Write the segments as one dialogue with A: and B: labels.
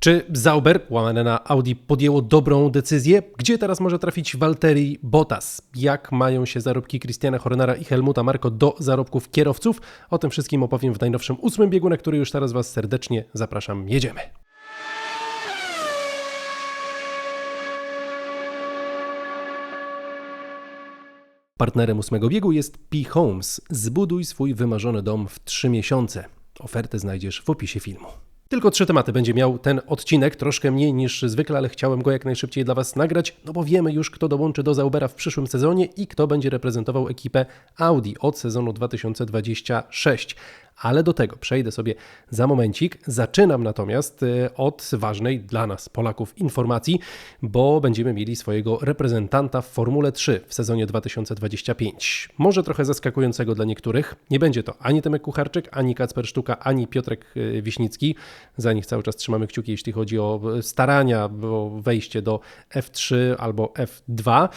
A: Czy Zauber, łamane na Audi, podjęło dobrą decyzję? Gdzie teraz może trafić Walteri Bottas? Jak mają się zarobki Christiana Hornera i Helmuta Marko do zarobków kierowców? O tym wszystkim opowiem w najnowszym ósmym biegu, na który już teraz Was serdecznie zapraszam. Jedziemy! Partnerem ósmego biegu jest P Homes. Zbuduj swój wymarzony dom w 3 miesiące. Ofertę znajdziesz w opisie filmu. Tylko trzy tematy będzie miał ten odcinek, troszkę mniej niż zwykle, ale chciałem go jak najszybciej dla Was nagrać, no bo wiemy już, kto dołączy do Zaubera w przyszłym sezonie i kto będzie reprezentował ekipę Audi od sezonu 2026 ale do tego przejdę sobie za momencik. Zaczynam natomiast e, od ważnej dla nas, Polaków, informacji, bo będziemy mieli swojego reprezentanta w Formule 3 w sezonie 2025. Może trochę zaskakującego dla niektórych. Nie będzie to ani Temek Kucharczyk, ani Kacper Sztuka, ani Piotrek e, Wiśnicki. Za nich cały czas trzymamy kciuki, jeśli chodzi o starania, o wejście do F3 albo F2,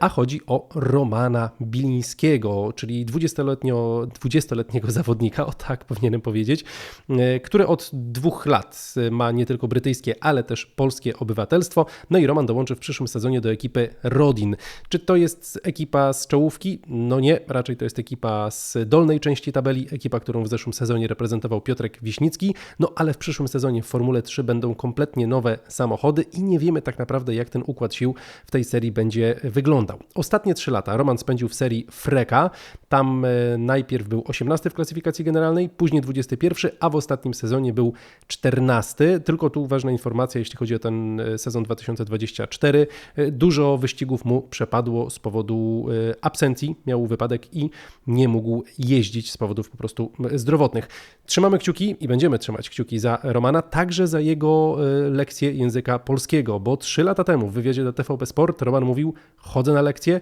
A: a chodzi o Romana Bilińskiego, czyli 20-letniego 20 zawodnika tak powinienem powiedzieć, e, który od dwóch lat ma nie tylko brytyjskie, ale też polskie obywatelstwo. No i Roman dołączy w przyszłym sezonie do ekipy Rodin. Czy to jest ekipa z czołówki? No nie, raczej to jest ekipa z dolnej części tabeli, ekipa, którą w zeszłym sezonie reprezentował Piotrek Wiśnicki, no ale w przyszłym sezonie w Formule 3 będą kompletnie nowe samochody i nie wiemy tak naprawdę, jak ten układ sił w tej serii będzie wyglądał. Ostatnie trzy lata Roman spędził w serii Freka, tam e, najpierw był 18 w klasyfikacji generalnej, później 21, a w ostatnim sezonie był 14. Tylko tu ważna informacja, jeśli chodzi o ten e, sezon 2024. E, dużo wyścigów mu przepadło z powodu e, absencji, miał wypadek i nie mógł jeździć z powodów po prostu zdrowotnych. Trzymamy kciuki i będziemy trzymać kciuki za Romana, także za jego lekcję języka polskiego, bo trzy lata temu w wywiadzie do TVP Sport Roman mówił: chodzę na lekcję,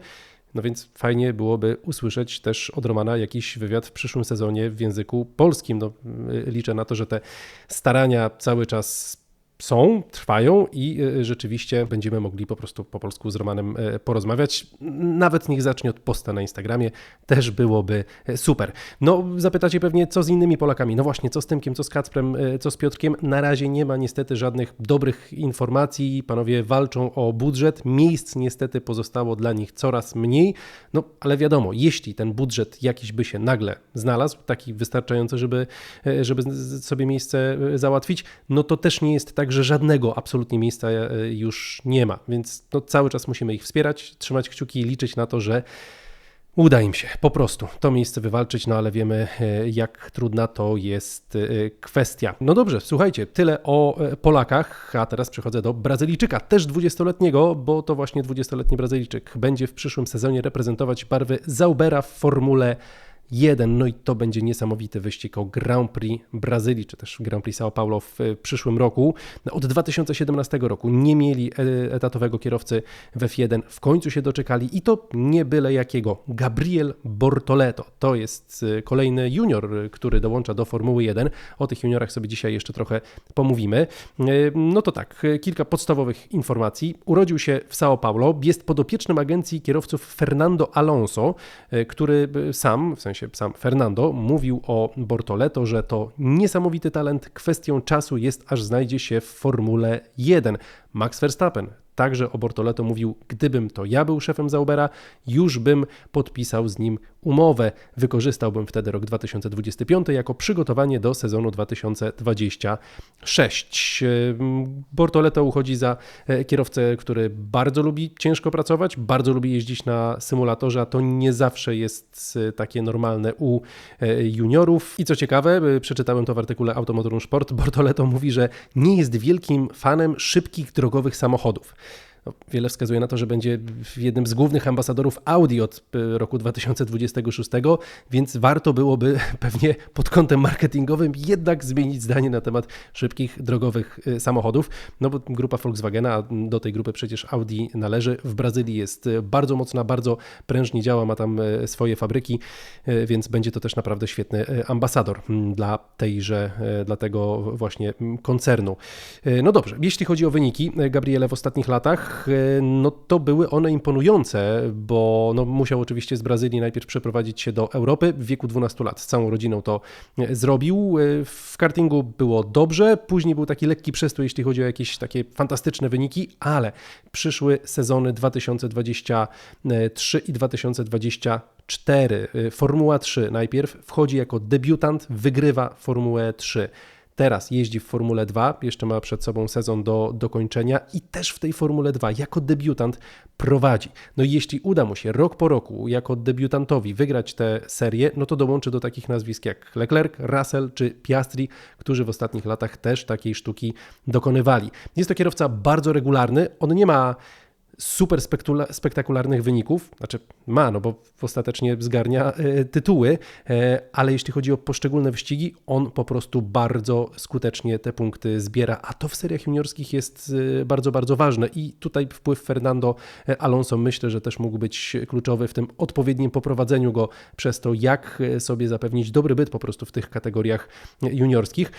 A: no więc fajnie byłoby usłyszeć też od Romana jakiś wywiad w przyszłym sezonie w języku polskim. No, y, liczę na to, że te starania cały czas są, trwają i y, rzeczywiście będziemy mogli po prostu po polsku z Romanem y, porozmawiać. Nawet niech zacznie od posta na Instagramie, też byłoby y, super. No, zapytacie pewnie, co z innymi Polakami? No właśnie, co z Tymkiem, co z Kacprem, co z Piotrkiem? Na razie nie ma niestety żadnych dobrych informacji. Panowie walczą o budżet. Miejsc niestety pozostało dla nich coraz mniej. No, ale wiadomo, jeśli ten budżet jakiś by się nagle znalazł, taki wystarczający, żeby, żeby sobie miejsce załatwić, no to też nie jest tak, że żadnego absolutnie miejsca e, już nie ma, więc no, cały czas musimy ich wspierać, trzymać kciuki i liczyć na to, że Uda im się po prostu to miejsce wywalczyć, no ale wiemy, e, jak trudna to jest e, kwestia. No dobrze, słuchajcie, tyle o Polakach, a teraz przechodzę do Brazylijczyka, też 20-letniego, bo to właśnie 20-letni Brazylijczyk będzie w przyszłym sezonie reprezentować barwy Zaubera w Formule 1. No i to będzie niesamowity wyścig o Grand Prix Brazylii, czy też Grand Prix São Paulo w przyszłym roku. Od 2017 roku nie mieli e, etatowego kierowcy w F1, w końcu się doczekali i to nie byle jakiego. Gabriel Bortoleto to jest e, kolejny junior, który dołącza do Formuły 1. O tych juniorach sobie dzisiaj jeszcze trochę pomówimy. E, no to tak, kilka podstawowych informacji. Urodził się w São Paulo, jest podopiecznym agencji kierowców Fernando Alonso, który sam, w sensie sensie sam Fernando, mówił o Bortoleto, że to niesamowity talent, kwestią czasu jest, aż znajdzie się w Formule 1. Max Verstappen także o Bortoleto mówił, gdybym to ja był szefem Zaubera, już bym podpisał z nim umowę. Wykorzystałbym wtedy rok 2025 jako przygotowanie do sezonu 2026. Bortoleto uchodzi za e, kierowcę, który bardzo lubi ciężko pracować, bardzo lubi jeździć na symulatorze, a to nie zawsze jest e, takie normalne u e, juniorów. I co ciekawe, przeczytałem to w artykule Automotorum Sport, Bortoleto mówi, że nie jest wielkim fanem szybkich drogowych samochodów. No, wiele wskazuje na to, że będzie jednym z głównych ambasadorów Audi od e, roku 2026, więc warto byłoby pewnie pod kątem marketingowym jednak zmienić zdanie na temat szybkich drogowych e, samochodów. No bo grupa Volkswagena, do tej grupy przecież Audi należy, w Brazylii jest e, bardzo mocna, bardzo prężnie działa, ma tam swoje fabryki, więc będzie to też naprawdę świetny ambasador dla tejże, dla tego właśnie koncernu. No dobrze, jeśli chodzi o wyniki Gabriele w ostatnich latach, latach, no to były one imponujące, bo no, musiał oczywiście z Brazylii najpierw przeprowadzić się do Europy w wieku 12 lat. Z całą rodziną to zrobił. W kartingu było dobrze, później był taki lekki przestój, jeśli chodzi o jakieś takie fantastyczne wyniki, ale przyszły sezony 2023 i 2024. Formuła 3 najpierw wchodzi jako debiutant, wygrywa Formułę 3 teraz jeździ w Formule 2, jeszcze ma przed sobą sezon do dokończenia i też w tej Formule 2 jako debiutant prowadzi. No i jeśli uda mu się rok po roku jako debiutantowi wygrać tę serię, no to dołączy do takich nazwisk jak Leclerc, Russell czy Piastri, którzy w ostatnich latach też takiej sztuki dokonywali. Jest to kierowca bardzo regularny, on nie ma super spektakularnych wyników, znaczy ma, no bo ostatecznie zgarnia e, tytuły, e, ale jeśli chodzi o poszczególne wyścigi, on po prostu bardzo skutecznie te punkty zbiera, a to w seriach juniorskich jest e, bardzo, bardzo ważne i tutaj wpływ Fernando Alonso myślę, że też mógł być kluczowy w tym odpowiednim poprowadzeniu go przez to, jak sobie zapewnić dobry byt po prostu w tych kategoriach juniorskich.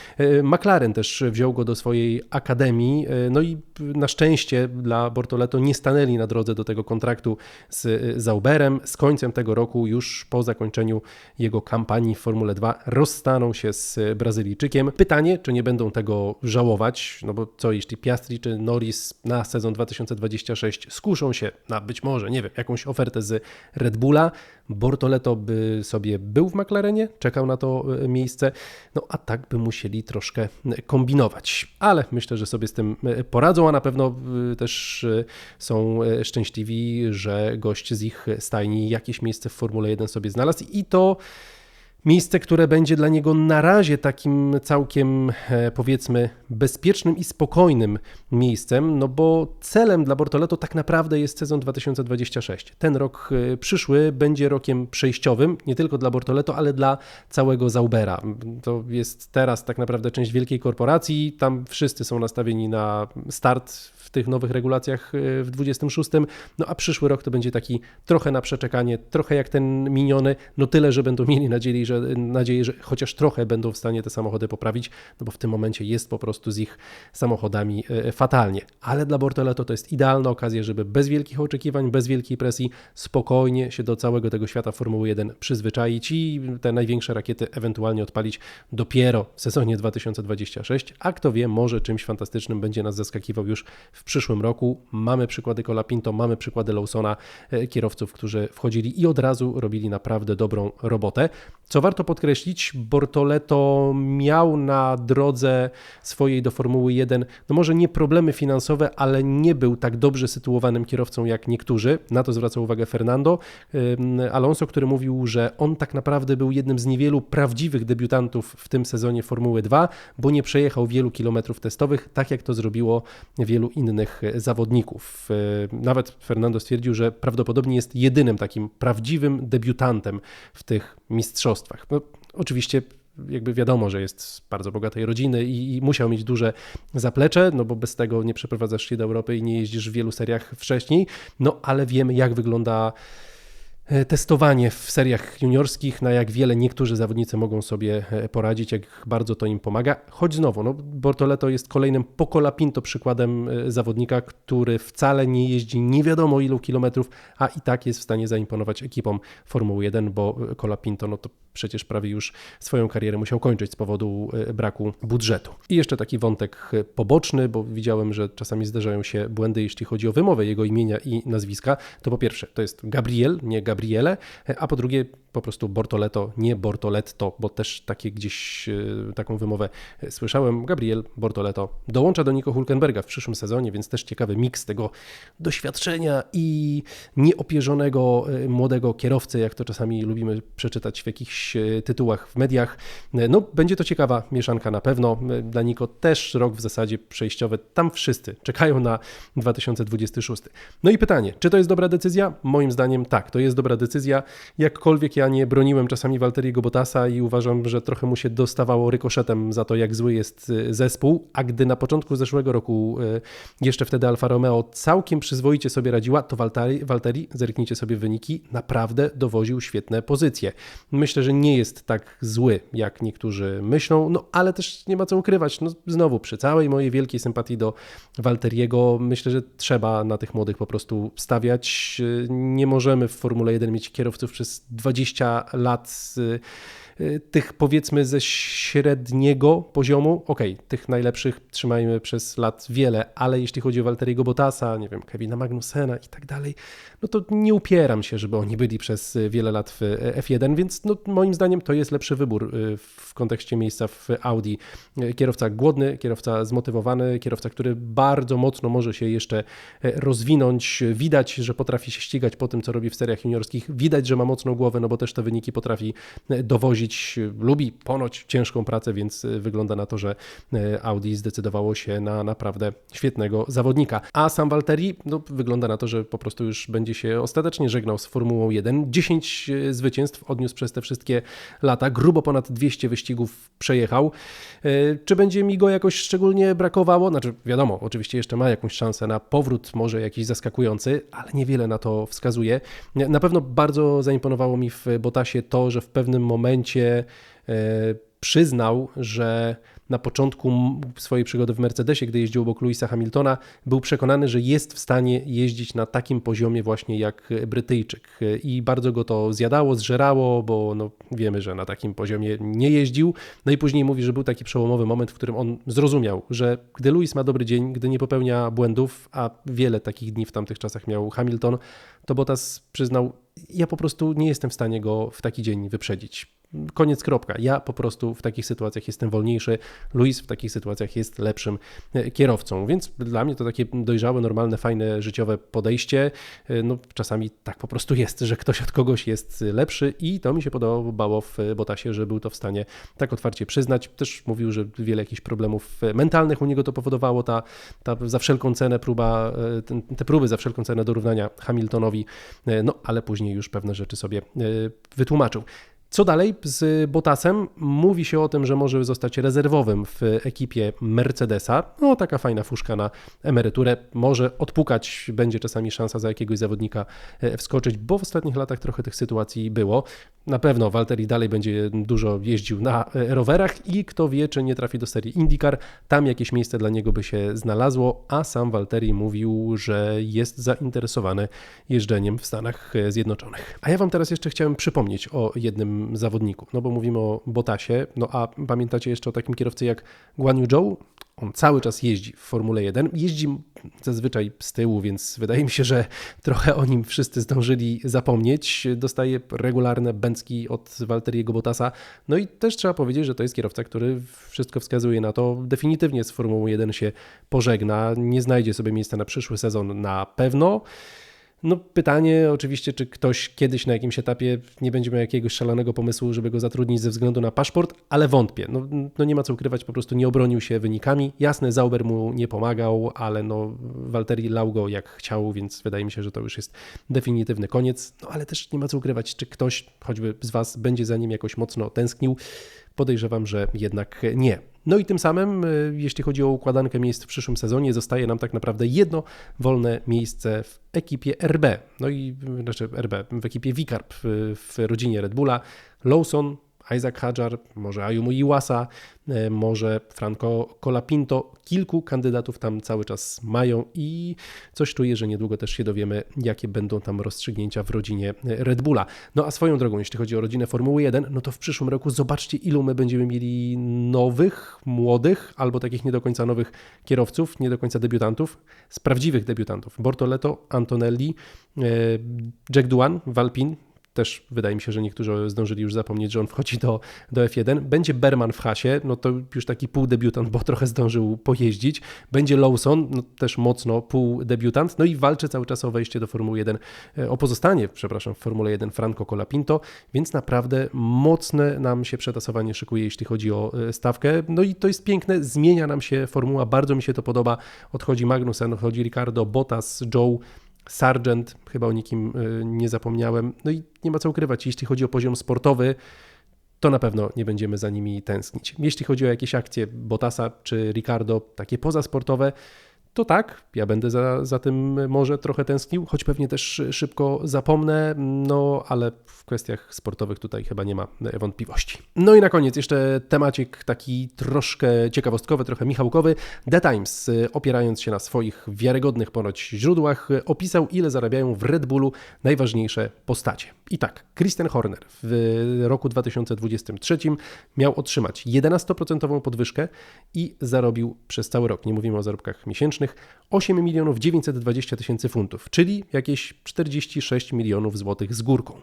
A: McLaren też wziął go do swojej akademii, no i na szczęście dla Bortoleto nie stanął stanęli na drodze do tego kontraktu z y, Zauberem. Z końcem tego roku, już po zakończeniu jego kampanii w Formule 2, rozstaną się z Brazylijczykiem. Pytanie, czy nie będą tego żałować, no bo co jeśli Piastri czy Norris na sezon 2026 skuszą się na być może, nie wiem, jakąś ofertę z Red Bulla, Bortoleto by sobie był w McLarenie, czekał na to y, miejsce, no a tak by musieli troszkę kombinować. Ale myślę, że sobie z tym y, poradzą, a na pewno też są E, szczęśliwi, że gość z ich stajni jakieś miejsce w Formule 1 sobie znalazł i to Miejsce, które będzie dla niego na razie takim całkiem, e, powiedzmy, bezpiecznym i spokojnym miejscem, no bo celem dla Bortoleto tak naprawdę jest sezon 2026. Ten rok e, przyszły będzie rokiem przejściowym, nie tylko dla Bortoleto, ale dla całego Zaubera. To jest teraz tak naprawdę część wielkiej korporacji, tam wszyscy są nastawieni na start tych nowych regulacjach e, w 26, no a przyszły rok to będzie taki trochę na przeczekanie, trochę jak ten miniony, no tyle, że będą mieli nadzieję, że, nadzieję, że chociaż trochę będą w stanie te samochody poprawić, no bo w tym momencie jest po prostu z ich samochodami e, fatalnie. Ale dla Bortoleto to jest idealna okazja, żeby bez wielkich oczekiwań, bez wielkiej presji spokojnie się do całego tego świata Formuły 1 przyzwyczaić i te największe rakiety ewentualnie odpalić dopiero w sezonie 2026, a kto wie, może czymś fantastycznym będzie nas zaskakiwał już w przyszłym roku. Mamy przykłady Colapinto, mamy przykłady Lawsona, e, kierowców, którzy wchodzili i od razu robili naprawdę dobrą robotę. Co warto podkreślić, Bortoleto miał na drodze swojej do Formuły 1, no może nie problemy finansowe, ale nie był tak dobrze sytuowanym kierowcą jak niektórzy. Na to zwraca uwagę Fernando Alonso, który mówił, że on tak naprawdę był jednym z niewielu prawdziwych debiutantów w tym sezonie Formuły 2, bo nie przejechał wielu kilometrów testowych, tak jak to zrobiło wielu innych zawodników. Nawet Fernando stwierdził, że prawdopodobnie jest jedynym takim prawdziwym debiutantem w tych mistrzostwach. No, oczywiście jakby wiadomo, że jest z bardzo bogatej rodziny i, i, musiał mieć duże zaplecze, no bo bez tego nie przeprowadzasz się do Europy i nie jeździsz w wielu seriach wcześniej, no ale wiemy jak wygląda E, testowanie w seriach juniorskich, na jak wiele niektórzy zawodnicy mogą sobie e, poradzić, jak bardzo to im pomaga. Choć znowu, no, Bortoleto jest kolejnym Pocolapinto przykładem e, zawodnika, który wcale nie jeździ nie wiadomo ilu kilometrów, a i tak jest w stanie zaimponować ekipom Formuły 1, bo Colapinto no to przecież prawie już swoją karierę musiał kończyć z powodu braku budżetu. I jeszcze taki wątek poboczny, bo widziałem, że czasami zdarzają się błędy, jeśli chodzi o wymowę jego imienia i nazwiska. To po pierwsze, to jest Gabriel, nie Gabriel Gabriele, a po drugie po prostu Bortoleto, nie Bortoletto, bo też takie gdzieś e, taką wymowę e, słyszałem. Gabriel Bortoleto dołącza do Nico Hulkenberga w przyszłym sezonie, więc też ciekawy miks tego doświadczenia i nieopierzonego e, młodego kierowcy, jak to czasami lubimy przeczytać w jakichś tytułach w mediach. No, będzie to ciekawa mieszanka na pewno. Dla Nico też rok w zasadzie przejściowy. Tam wszyscy czekają na 2026. No i pytanie, czy to jest dobra decyzja? Moim zdaniem tak, to jest dobra decyzja. Jakkolwiek ja nie broniłem czasami Walteriego Bottasa i uważam, że trochę mu się dostawało rykoszetem za to, jak zły jest y, zespół, a gdy na początku zeszłego roku y, jeszcze wtedy Alfa Romeo całkiem przyzwoicie sobie radziła, to Walteri, Walteri zerknijcie sobie wyniki, naprawdę dowoził świetne pozycje. Myślę, że nie jest tak zły, jak niektórzy myślą, no ale też nie ma co ukrywać. No, znowu, przy całej mojej wielkiej sympatii do Walteriego, myślę, że trzeba na tych młodych po prostu stawiać. Nie możemy w Formule 1 mieć kierowców przez 20 lat Y, tych powiedzmy ze średniego poziomu, ok, tych najlepszych trzymajmy przez lat wiele, ale jeśli chodzi o Walteriego Bottasa, nie wiem, Kevina Magnusena i tak dalej, no to nie upieram się, żeby oni byli przez wiele lat w F1, więc no, moim zdaniem to jest lepszy wybór y, w kontekście miejsca w Audi. Kierowca głodny, kierowca zmotywowany, kierowca, który bardzo mocno może się jeszcze e, rozwinąć. Widać, że potrafi się ścigać po tym, co robi w seriach juniorskich. Widać, że ma mocną głowę, no bo też te wyniki potrafi e, lubi ponoć ciężką pracę, więc e, wygląda na to, że e, Audi zdecydowało się na naprawdę świetnego zawodnika. A sam Valtteri, no, wygląda na to, że po prostu już będzie się ostatecznie żegnał z Formułą 1. 10 e, zwycięstw odniósł przez te wszystkie lata, grubo ponad 200 wyścigów przejechał. Czy będzie mi go jakoś szczególnie brakowało? Znaczy, wiadomo, oczywiście jeszcze ma jakąś szansę na powrót, może jakiś zaskakujący, ale niewiele na to wskazuje. Na pewno bardzo zaimponowało mi w Botasie to, że w pewnym momencie e, przyznał, że na początku swojej przygody w Mercedesie, gdy jeździł obok Louisa Hamiltona, był przekonany, że jest w stanie jeździć na takim poziomie właśnie jak Brytyjczyk. I bardzo go to zjadało, zżerało, bo no, wiemy, że na takim poziomie nie jeździł. No i później mówi, że był taki przełomowy moment, w którym on zrozumiał, że gdy Louis ma dobry dzień, gdy nie popełnia błędów, a wiele takich dni w tamtych czasach miał Hamilton, to Bottas przyznał, ja po prostu nie jestem w stanie go w taki dzień wyprzedzić Koniec, kropka. Ja po prostu w takich sytuacjach jestem wolniejszy. Luis w takich sytuacjach jest lepszym e, kierowcą, więc dla mnie to takie dojrzałe, normalne, fajne, życiowe podejście. E, no, czasami tak po prostu jest, że ktoś od kogoś jest lepszy i to mi się podobało w Botasie, że był to w stanie tak otwarcie przyznać. Też mówił, że wiele jakichś problemów mentalnych u niego to powodowało, ta, ta za wszelką cenę próba, e, te próby za wszelką cenę dorównania Hamiltonowi, no ale później już pewne rzeczy sobie wytłumaczył. Co dalej z Bottasem? Mówi się o tym, że może zostać rezerwowym w ekipie Mercedesa. No, taka fajna fuszka na emeryturę. Może odpukać, będzie czasami szansa za jakiegoś zawodnika e, wskoczyć, bo w ostatnich latach trochę tych sytuacji było. Na pewno Walteri dalej będzie dużo jeździł na e, rowerach i kto wie, czy nie trafi do serii IndyCar. Tam jakieś miejsce dla niego by się znalazło, a sam Walteri mówił, że jest zainteresowany jeżdżeniem w Stanach Zjednoczonych. A ja Wam teraz jeszcze chciałem przypomnieć o jednym zawodniku. No bo mówimy o Botasie, no a pamiętacie jeszcze o takim kierowcy jak Guan Yu Zhou? On cały czas jeździ w Formule 1. Jeździ zazwyczaj z tyłu, więc wydaje mi się, że trochę o nim wszyscy zdążyli zapomnieć. Dostaje regularne bęcki od Walteriego Bottasa. No i też trzeba powiedzieć, że to jest kierowca, który wszystko wskazuje na to, definitywnie z Formułą 1 się pożegna. Nie znajdzie sobie miejsca na przyszły sezon na pewno. No pytanie oczywiście, czy ktoś kiedyś na jakimś etapie nie będzie miał jakiegoś szalonego pomysłu, żeby go zatrudnić ze względu na paszport, ale wątpię. No, no nie ma co ukrywać, po prostu nie obronił się wynikami. Jasne, Zauber mu nie pomagał, ale no Walteri lał go jak chciał, więc wydaje mi się, że to już jest definitywny koniec. No ale też nie ma co ukrywać, czy ktoś, choćby z Was, będzie za nim jakoś mocno tęsknił. Podejrzewam, że jednak nie. No i tym samym, y, jeśli chodzi o układankę miejsc w przyszłym sezonie, zostaje nam tak naprawdę jedno wolne miejsce w ekipie RB. No i znaczy RB, w ekipie Vicarb w, w rodzinie Red Bulla. Lawson, Isaac Hadjar, może Ayumu Iwasa, e, może Franco Colapinto. Kilku kandydatów tam cały czas mają i coś czuję, że niedługo też się dowiemy, jakie będą tam rozstrzygnięcia w rodzinie Red Bulla. No a swoją drogą, jeśli chodzi o rodzinę Formuły 1, no to w przyszłym roku zobaczcie, ilu my będziemy mieli nowych, młodych albo takich nie do końca nowych kierowców, nie do końca debiutantów, z prawdziwych debiutantów. Bortoleto, Antonelli, e, Jack Duan, Valpin, też wydaje mi się, że niektórzy zdążyli już zapomnieć, że on wchodzi do, do F1. Będzie Berman w hasie, no to już taki półdebiutant, bo trochę zdążył pojeździć. Będzie Lawson, no też mocno półdebiutant, no i walczy cały czas o wejście do Formuły 1, e, o pozostanie, przepraszam, w Formule 1 Franco Colapinto, więc naprawdę mocne nam się przetasowanie szykuje, jeśli chodzi o e, stawkę. No i to jest piękne, zmienia nam się formuła, bardzo mi się to podoba. Odchodzi Magnussen, odchodzi Ricardo, Bottas, Joe, Sargent, chyba o nikim y, nie zapomniałem. No i nie ma co ukrywać, jeśli chodzi o poziom sportowy, to na pewno nie będziemy za nimi tęsknić. Jeśli chodzi o jakieś akcje Bottasa czy Ricardo, takie pozasportowe, to tak, ja będę za, za tym może trochę tęsknił, choć pewnie też szybko zapomnę, no ale w kwestiach sportowych tutaj chyba nie ma wątpliwości. No i na koniec jeszcze temacik taki troszkę ciekawostkowy, trochę michałkowy. The Times, opierając się na swoich wiarygodnych ponoć źródłach, opisał ile zarabiają w Red Bullu najważniejsze postacie. I tak, Christian Horner w roku 2023 miał otrzymać 11% podwyżkę i zarobił przez cały rok, nie mówimy o zarobkach miesięcznych, 8 milionów 920 tysięcy funtów, czyli jakieś 46 milionów złotych z górką.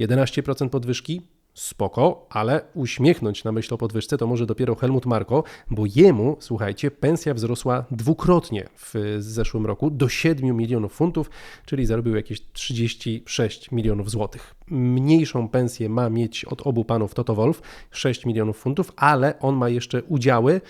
A: 11% podwyżki spoko, ale uśmiechnąć na myśl o podwyżce to może dopiero Helmut Marko, bo jemu, słuchajcie, pensja wzrosła dwukrotnie w zeszłym roku do 7 milionów funtów, czyli zarobił jakieś 36 milionów złotych. Mniejszą pensję ma mieć od obu panów Toto Wolf, 6 milionów funtów, ale on ma jeszcze udziały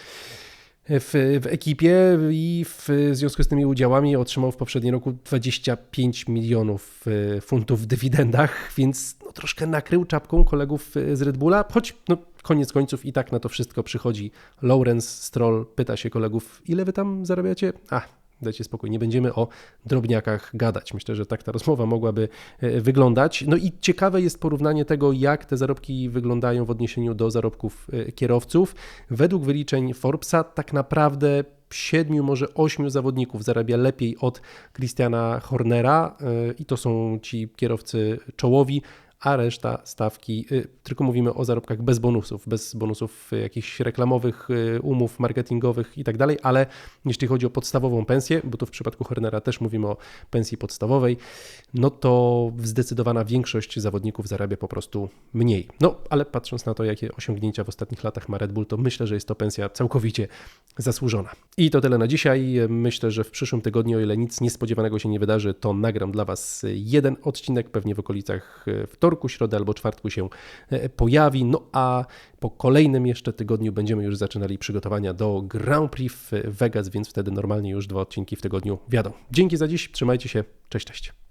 A: w, w, ekipie i w związku z tymi udziałami otrzymał w poprzednim roku 25 milionów e, funtów w dywidendach, więc no, troszkę nakrył czapką kolegów e, z Red Bulla, choć no, koniec końców i tak na to wszystko przychodzi. Lawrence Stroll pyta się kolegów, ile wy tam zarabiacie? A, dajcie spokój, nie będziemy o drobniakach gadać. Myślę, że tak ta rozmowa mogłaby e, wyglądać. No i ciekawe jest porównanie tego, jak te zarobki wyglądają w odniesieniu do zarobków e, kierowców. Według wyliczeń Forbesa tak naprawdę siedmiu, może ośmiu zawodników zarabia lepiej od Christiana Hornera e, i to są ci kierowcy czołowi, a reszta stawki, y, tylko mówimy o zarobkach bez bonusów, bez bonusów jakichś reklamowych, y, umów marketingowych i tak dalej, ale jeśli chodzi o podstawową pensję, bo tu w przypadku Hornera też mówimy o pensji podstawowej, no to zdecydowana większość zawodników zarabia po prostu mniej. No, ale patrząc na to, jakie osiągnięcia w ostatnich latach ma Red Bull, to myślę, że jest to pensja całkowicie zasłużona. I to tyle na dzisiaj. Myślę, że w przyszłym tygodniu, o ile nic niespodziewanego się nie wydarzy, to nagram dla Was jeden odcinek, pewnie w okolicach wtorku, wtorku, środę albo czwartku się e, pojawi. No a po kolejnym jeszcze tygodniu będziemy już zaczynali przygotowania do Grand Prix w Vegas, więc wtedy normalnie już dwa odcinki w tygodniu wiadą. Dzięki za dziś, trzymajcie się, cześć, cześć.